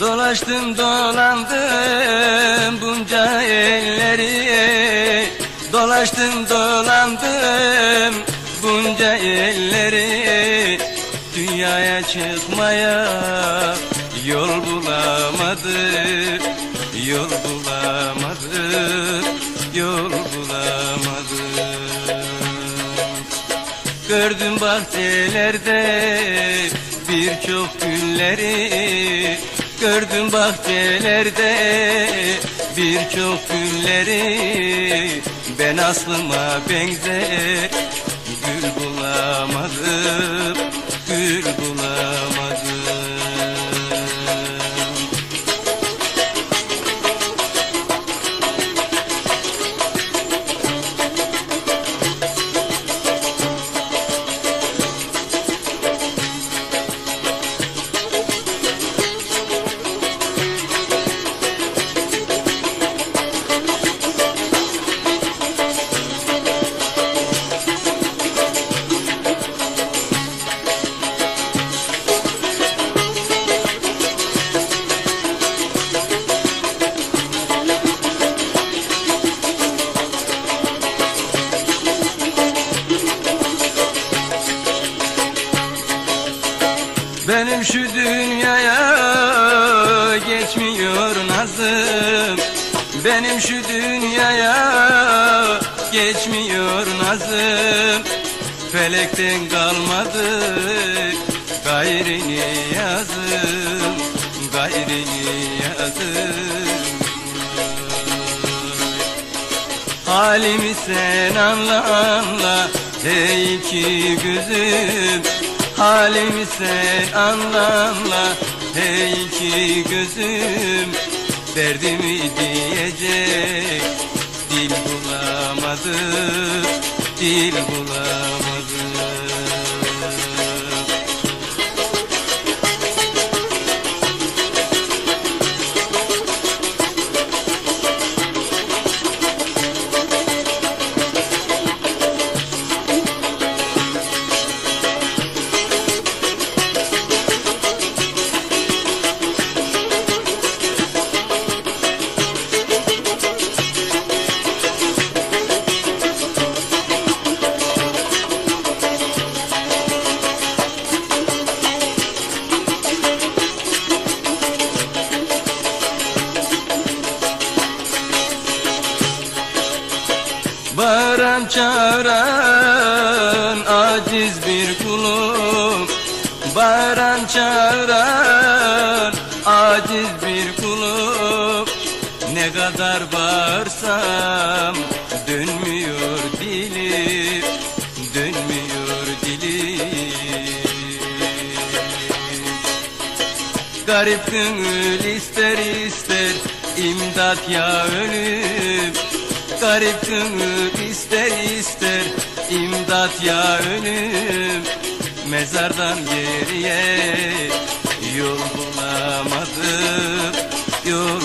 Dolaştım dolandım bunca elleri Dolaştım dolandım bunca elleri Dünyaya çıkmaya yol bulamadım Yol bulamadım Yol bulamadım. Gördüm bahçelerde birçok gülleri Gördüm bahçelerde birçok gülleri Ben aslıma benzer gül bulamadım Benim şu dünyaya geçmiyor nazım. Felekten kalmadı gayrini yazım Gayrini yazım Halimi sen anla anla ey ki gözüm. Halimi sen anla anla ey ki gözüm Derdimi diyecek dil bulamadım Dil bulamadım Bağıran çağıran aciz bir kulum. Bağıran çağıran aciz bir kulum. Ne kadar bağırsam dönmüyor dilim Dönmüyor dilim. Garip gönül ister ister imdat ya ölüm Garip tümür ister ister imdat ya ölüm Mezardan geriye. Yol bulamadım Yol